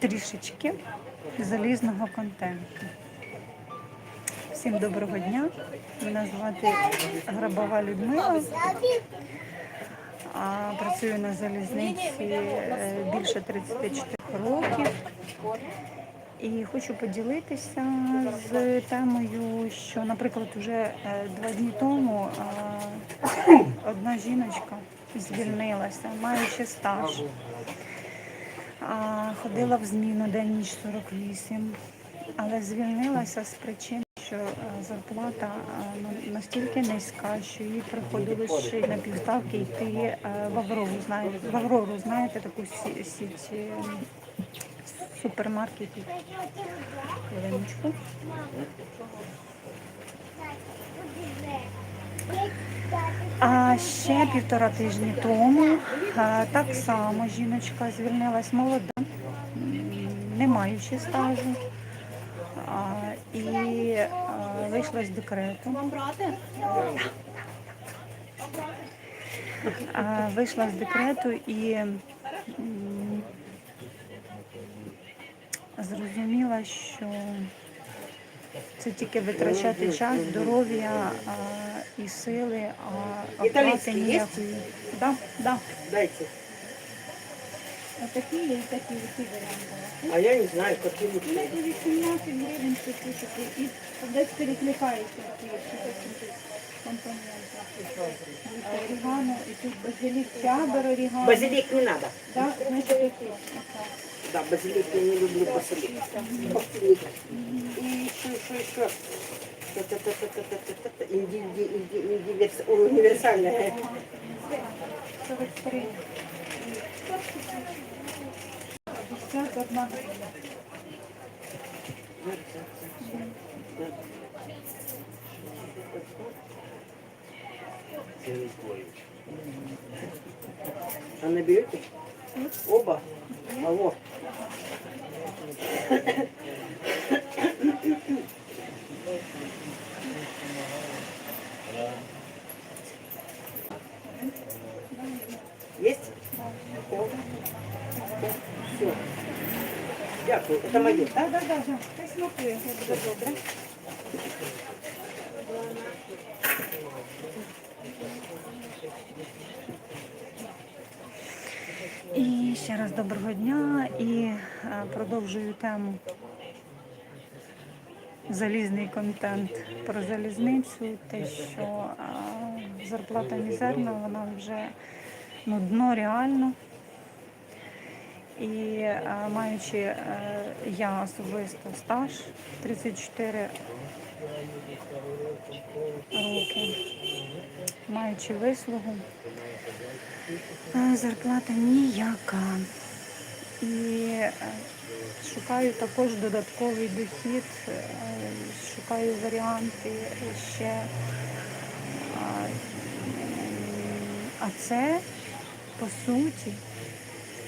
трішечки залізного контенту. Всім доброго дня. Мене звати Грабова Людмила. А, Працюю на залізниці е, більше 34 років. І хочу поділитися з темою, що, наприклад, вже е, два дні тому е, одна жіночка звільнилася, маючи стаж. Ходила в зміну день ніч 48, але звільнилася з причин, що е, зарплата е, ну, настільки низька, що їй приходилось ще на півставки йти е, в Аврору. Знаєте, в Аврору, знаєте, таку сі- сіть супермаркетів. Хвилиночку. А ще півтора тижні тому так само жіночка звільнилась молода, не маючи стажу. І вийшла з декрету. Вийшла з декрету і зрозуміла, що це тільки витрачати час, здоров'я і сили, а оплати ніякої. Да, да. Дайте. Отакі є і такі які варіанти. А я не знаю, Ну, лучше. це 18 гривень специфіки і десь перекликаються компоненти. Орігано, і тут базилік, чабер, орігано. Базилик не надо. Так, значить, такі. Да, базилик я не люблю. И еще, еще, еще. Универсальная. 43. 51 гривня. А наберете? Оба? Алло. Есть? Дякую. Это мое. Так, так. Хай смакує, буде добре. І ще раз доброго дня і е, продовжую тему залізний контент про залізницю, те, що е, зарплата мізерна, вона вже ну, дно реально. І маючи е, я особисто стаж 34 роки, маючи вислугу, зарплата ніяка. І е, шукаю також додатковий дохід, е, шукаю варіанти ще. А це по суті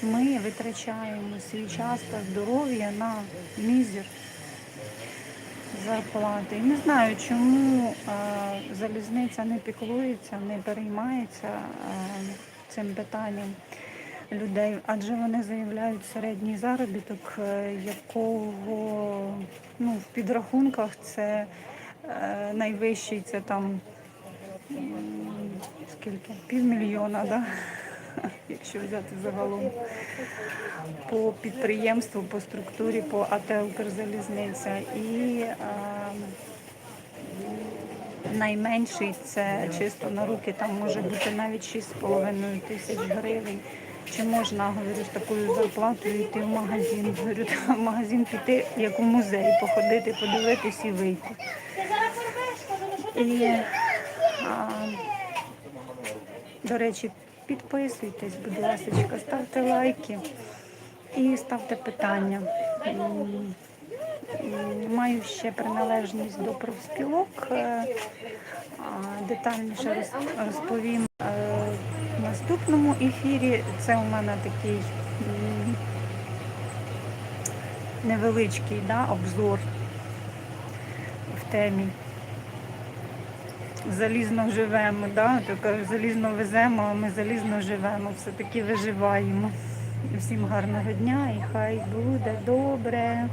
ми витрачаємо свій час та здоров'я на мізер зарплати. І не знаю, чому залізниця не піклується, не переймається цим питанням людей, адже вони заявляють середній заробіток, е, якого ну, в підрахунках це е, найвищий, це там скільки? Півмільйона, да? якщо взяти загалом по підприємству, по структурі, по АТ «Укрзалізниця». І е, найменший це чисто на руки, там може бути навіть 6,5 тисяч гривень. Чи можна, говорю, з такою зарплатою йти в магазин? Говорю, в магазин піти, як у музей, походити, подивитись і вийти. І, а, до речі, підписуйтесь, будь ласка, ставте лайки і ставте питання. Маю ще приналежність до профспілок. е, Детальніше розповім е, наступному ефірі. Це у мене такий невеличкий да, обзор в темі. Залізно живемо, да? кажуть, залізно веземо, а ми залізно живемо, все-таки виживаємо. Всім гарного дня і хай буде добре.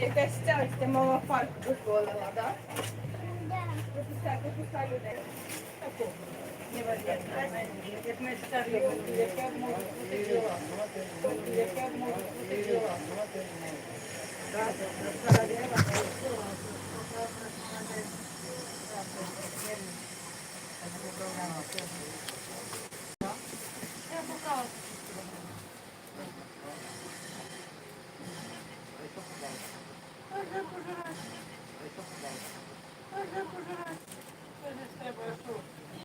Яке щастя, мама парк дозволила, так? Так, опускай людей. Такого. Як ми старі, яке може бути діла. Яке може бути діла. Програма.